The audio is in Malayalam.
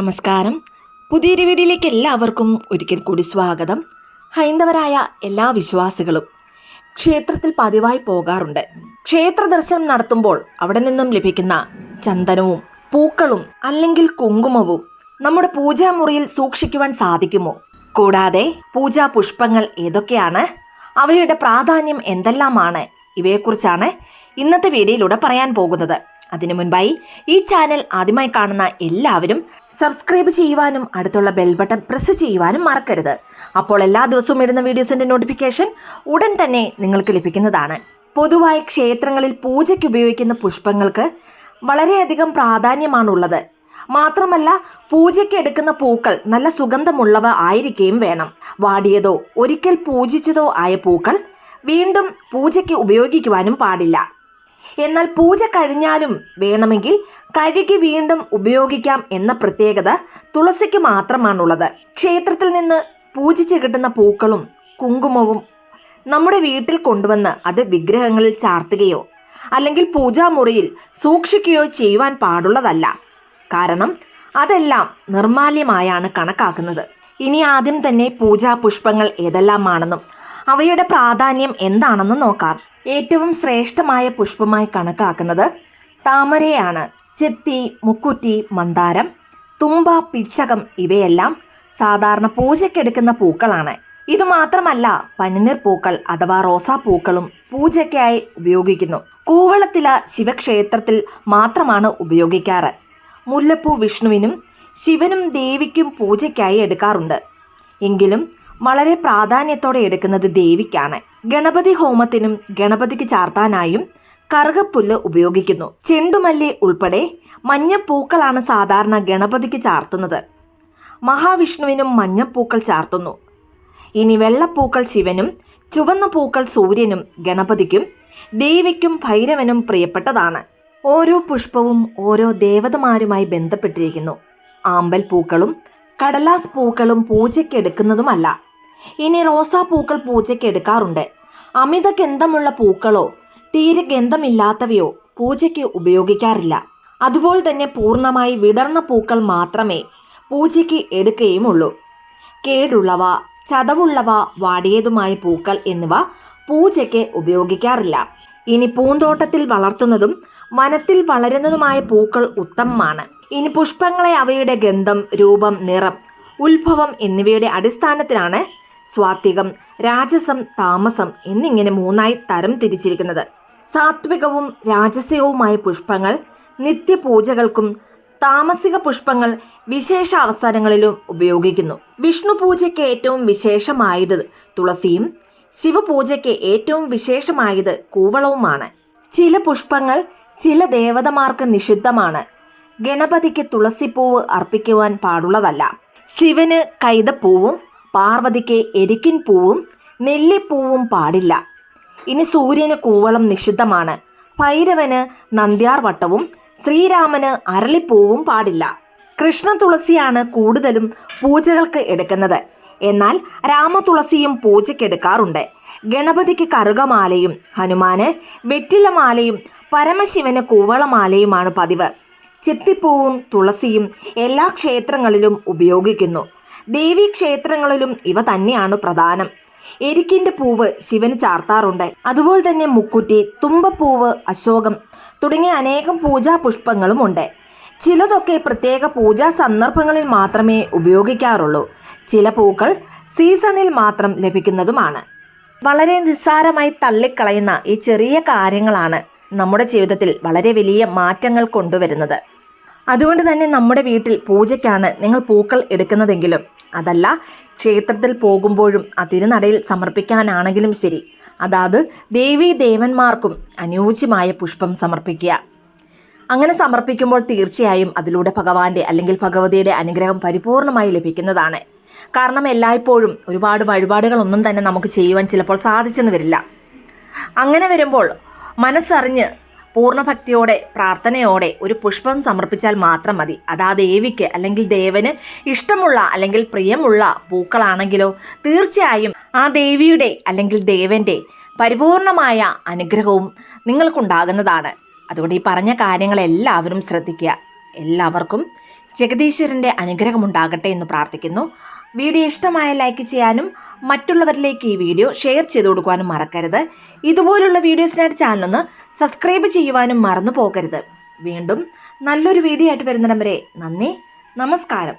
നമസ്കാരം. പുതിയൊരു വീഡിയോയിലേക്ക് എല്ലാവർക്കും ഒരിക്കൽ കൂടി സ്വാഗതം. ഹൈന്ദവരായ എല്ലാ വിശ്വാസികളും ക്ഷേത്രത്തിൽ പതിവായി പോകാറുണ്ട്. ക്ഷേത്ര ദർശനം നടത്തുമ്പോൾ അവിടെ നിന്നും ലഭിക്കുന്ന ചന്ദനവും പൂക്കളും അല്ലെങ്കിൽ കുങ്കുമവും നമ്മുടെ പൂജാമുറിയിൽ സൂക്ഷിക്കുവാൻ സാധിക്കുമോ? കൂടാതെ പൂജാ പുഷ്പങ്ങൾ ഏതൊക്കെയാണ്? അവയുടെ പ്രാധാന്യം എന്തെല്ലാമാണ്? ഇവയെക്കുറിച്ചാണ് ഇന്നത്തെ വീഡിയോയിലൂടെ പറയാൻ പോകുന്നത്. അതിനു മുൻപായി ഈ ചാനൽ ആദ്യമായി കാണുന്ന എല്ലാവരും സബ്സ്ക്രൈബ് ചെയ്യുവാനും അടുത്തുള്ള ബെൽ ബട്ടൺ പ്രസ് ചെയ്യുവാനും മറക്കരുത്. അപ്പോൾ എല്ലാ ദിവസവും ഇടുന്ന വീഡിയോസിന്റെ നോട്ടിഫിക്കേഷൻ ഉടൻ തന്നെ നിങ്ങൾക്ക് ലഭിക്കുന്നതാണ്. പൊതുവായി ക്ഷേത്രങ്ങളിൽ പൂജയ്ക്ക് ഉപയോഗിക്കുന്ന പുഷ്പങ്ങൾക്ക് വളരെയധികം പ്രാധാന്യമാണുള്ളത്. മാത്രമല്ല പൂജയ്ക്ക് എടുക്കുന്ന പൂക്കൾ നല്ല സുഗന്ധമുള്ളവ ആയിരിക്കുകയും വേണം. വാടിയതോ ഒരിക്കൽ പൂജിച്ചതോ ആയ പൂക്കൾ വീണ്ടും പൂജയ്ക്ക് ഉപയോഗിക്കുവാനും പാടില്ല. എന്നാൽ പൂജ കഴിഞ്ഞാലും വേണമെങ്കിൽ കഴുകി വീണ്ടും ഉപയോഗിക്കാം എന്ന പ്രത്യേകത തുളസിക്ക് മാത്രമാണുള്ളത്. ക്ഷേത്രത്തിൽ നിന്ന് പൂജിച്ച് കിട്ടുന്ന പൂക്കളും കുങ്കുമവും നമ്മുടെ വീട്ടിൽ കൊണ്ടുവന്ന് അത് വിഗ്രഹങ്ങളിൽ ചാർത്തുകയോ അല്ലെങ്കിൽ പൂജാമുറിയിൽ സൂക്ഷിക്കുകയോ ചെയ്യുവാൻ പാടുള്ളതല്ല. കാരണം അതെല്ലാം നിർമാല്യമായാണ് കണക്കാക്കുന്നത്. ഇനി ആദ്യം തന്നെ പൂജാ പുഷ്പങ്ങൾ ഏതെല്ലാമാണെന്നും അവയുടെ പ്രാധാന്യം എന്താണെന്നും നോക്കാം. ഏറ്റവും ശ്രേഷ്ഠമായ പുഷ്പമായി കണക്കാക്കുന്നത് താമരയാണ്. ചെത്തി മുക്കുറ്റി മന്ദാരം തുമ്പ പിച്ചകം ഇവയെല്ലാം സാധാരണ പൂജയ്ക്കെടുക്കുന്ന പൂക്കളാണ്. ഇതുമാത്രമല്ല പനിനീർ പൂക്കൾ അഥവാ റോസാപ്പൂക്കളും പൂജയ്ക്കായി ഉപയോഗിക്കുന്നു. കൂവളത്തില ശിവക്ഷേത്രത്തിൽ മാത്രമാണ് ഉപയോഗിക്കാറ്. മുല്ലപ്പൂ വിഷ്ണുവിനും ശിവനും ദേവിക്കും പൂജയ്ക്കായി എടുക്കാറുണ്ട്. എങ്കിലും വളരെ പ്രാധാന്യത്തോടെ എടുക്കുന്നത് ദേവിക്കാണ്. ഗണപതി ഹോമത്തിനും ഗണപതിക്ക് ചാർത്താനായും കറുകപ്പുല്ല് ഉപയോഗിക്കുന്നു. ചെണ്ടുമല്ലി ഉൾപ്പെടെ മഞ്ഞപ്പൂക്കളാണ് സാധാരണ ഗണപതിക്ക് ചാർത്തുന്നത്. മഹാവിഷ്ണുവിനും മഞ്ഞപ്പൂക്കൾ ചാർത്തുന്നു. ഇനി വെള്ളപ്പൂക്കൾ ശിവനും ചുവന്ന പൂക്കൾ സൂര്യനും ഗണപതിക്കും ദേവിക്കും ഭൈരവനും പ്രിയപ്പെട്ടതാണ്. ഓരോ പുഷ്പവും ഓരോ ദേവതമാരുമായി ബന്ധപ്പെട്ടിരിക്കുന്നു. ആമ്പൽ പൂക്കളും കടലാസ് പൂക്കളും പൂജയ്ക്ക് എടുക്കുന്നതുമല്ല ഇനി റോസാപ്പൂക്കൾ പൂജയ്ക്ക് എടുക്കാറുണ്ട്. അമിത ഗന്ധമുള്ള പൂക്കളോ തീരെ ഗന്ധമില്ലാത്തവയോ പൂജയ്ക്ക് ഉപയോഗിക്കാറില്ല. അതുപോലെ തന്നെ പൂർണമായി വിടർന്ന പൂക്കൾ മാത്രമേ പൂജയ്ക്ക് എടുക്കുകയുമുള്ളൂ. കേടുള്ളവ ചതവുള്ളവ വാടിയതുമായ പൂക്കൾ എന്നിവ പൂജയ്ക്ക് ഉപയോഗിക്കാറില്ല. ഇനി പൂന്തോട്ടത്തിൽ വളർത്തുന്നതും വനത്തിൽ വളരുന്നതുമായ പൂക്കൾ ഉത്തമമാണ്. ഇനി പുഷ്പങ്ങളെ അവയുടെ ഗന്ധം രൂപം നിറം ഉത്ഭവം എന്നിവയുടെ അടിസ്ഥാനത്തിലാണ് സ്വാത്വികം രാജസം താമസം എന്നിങ്ങനെ മൂന്നായി തരം തിരിച്ചിരിക്കുന്നത്. സാത്വികവും രാജസികവുമായ പുഷ്പങ്ങൾ നിത്യപൂജകൾക്കും താമസിക പുഷ്പങ്ങൾ വിശേഷ അവസരങ്ങളിലും ഉപയോഗിക്കുന്നു. വിഷ്ണു പൂജയ്ക്ക് ഏറ്റവും വിശേഷമായത് തുളസിയും ശിവപൂജയ്ക്ക് ഏറ്റവും വിശേഷമായത് കൂവളവുമാണ്. ചില പുഷ്പങ്ങൾ ചില ദേവതമാർക്ക് നിഷിദ്ധമാണ്. ഗണപതിക്ക് തുളസിപ്പൂവ് അർപ്പിക്കുവാൻ പാടുള്ളതല്ല. ശിവന് കൈതപ്പൂവും പാർവതിക്ക് എരിക്കിൻ പൂവും നെല്ലിപ്പൂവും പാടില്ല. ഇനി സൂര്യന് കൂവളം നിഷിദ്ധമാണ്. ഭൈരവന് നന്ദ്യാർവട്ടവും ശ്രീരാമന് അരളിപ്പൂവും പാടില്ല. കൃഷ്ണ തുളസിയാണ് കൂടുതലും പൂജകൾക്ക് എടുക്കുന്നത്. എന്നാൽ രാമതുളസിയും പൂജയ്ക്ക് എടുക്കാറുണ്ട്. ഗണപതിക്ക് കറുകമാലയും ഹനുമാന് വെറ്റിലമാലയും പരമശിവന് കൂവളമാലയുമാണ് പതിവ്. ചെത്തിപ്പൂവും തുളസിയും എല്ലാ ക്ഷേത്രങ്ങളിലും ഉപയോഗിക്കുന്നു. ദേവീ ക്ഷേത്രങ്ങളിലും ഇവ തന്നെയാണ് പ്രധാനം. എരിക്കിന്റെ പൂവ് ശിവന് ചാർത്താറുണ്ട്. അതുപോലെ തന്നെ മുക്കുറ്റി തുമ്പപ്പൂവ് അശോകം തുടങ്ങിയ അനേകം പൂജാ പുഷ്പങ്ങളും ഉണ്ട്. ചിലതൊക്കെ പ്രത്യേക പൂജാ സന്ദർഭങ്ങളിൽ മാത്രമേ ഉപയോഗിക്കാറുള്ളൂ. ചില പൂക്കൾ സീസണിൽ മാത്രം ലഭിക്കുന്നതുമാണ്. വളരെ നിസ്സാരമായി തള്ളിക്കളയുന്ന ഈ ചെറിയ കാര്യങ്ങളാണ് നമ്മുടെ ജീവിതത്തിൽ വളരെ വലിയ മാറ്റങ്ങൾ കൊണ്ടുവരുന്നത്. അതുകൊണ്ട് തന്നെ നമ്മുടെ വീട്ടിൽ പൂജയ്ക്കാണ് നിങ്ങൾ പൂക്കൾ എടുക്കുന്നതെങ്കിലും അതല്ല ക്ഷേത്രത്തിൽ പോകുമ്പോഴും ആ തിരുനടയിൽ സമർപ്പിക്കാനാണെങ്കിലും ശരി. അതാത് ദേവീ ദേവന്മാർക്കും അനുയോജ്യമായ പുഷ്പം സമർപ്പിക്കുക. അങ്ങനെ സമർപ്പിക്കുമ്പോൾ തീർച്ചയായും അതിലൂടെ ഭഗവാന്റെ അല്ലെങ്കിൽ ഭഗവതിയുടെ അനുഗ്രഹം പരിപൂർണമായി ലഭിക്കുന്നതാണ്. കാരണം എല്ലായ്പ്പോഴും ഒരുപാട് വഴിപാടുകളൊന്നും തന്നെ നമുക്ക് ചെയ്യുവാൻ ചിലപ്പോൾ സാധിച്ചെന്ന് വരില്ല. അങ്ങനെ വരുമ്പോൾ മനസ്സറിഞ്ഞ് പൂർണഭക്തിയോടെ പ്രാർത്ഥനയോടെ ഒരു പുഷ്പം സമർപ്പിച്ചാൽ മാത്രം മതി. അത് ആ ദേവിക്ക് അല്ലെങ്കിൽ ദേവന് ഇഷ്ടമുള്ള അല്ലെങ്കിൽ പ്രിയമുള്ള പൂക്കളാണെങ്കിലോ തീർച്ചയായും ആ ദേവിയുടെ അല്ലെങ്കിൽ ദേവന്റെ പരിപൂർണമായ അനുഗ്രഹവും നിങ്ങൾക്കുണ്ടാകുന്നതാണ്. അതുകൊണ്ട് ഈ പറഞ്ഞ കാര്യങ്ങളെല്ലാവരും ശ്രദ്ധിക്കുക. എല്ലാവർക്കും ജഗദീശ്വരന്റെ അനുഗ്രഹമുണ്ടാകട്ടെ എന്ന് പ്രാർത്ഥിക്കുന്നു. വീഡിയോ ഇഷ്ടമായ ലൈക്ക് ചെയ്യാനും മറ്റുള്ളവരിലേക്ക് ഈ വീഡിയോ ഷെയർ ചെയ്തു കൊടുക്കുവാനും മറക്കരുത്. ഇതുപോലുള്ള വീഡിയോസിനായിട്ട് ചാനലൊന്ന് സബ്സ്ക്രൈബ് ചെയ്യുവാനും മറന്നു പോകരുത് വീണ്ടും നല്ലൊരു വീഡിയോ ആയിട്ട് വരുന്നിടം വരെ നന്ദി നമസ്കാരം.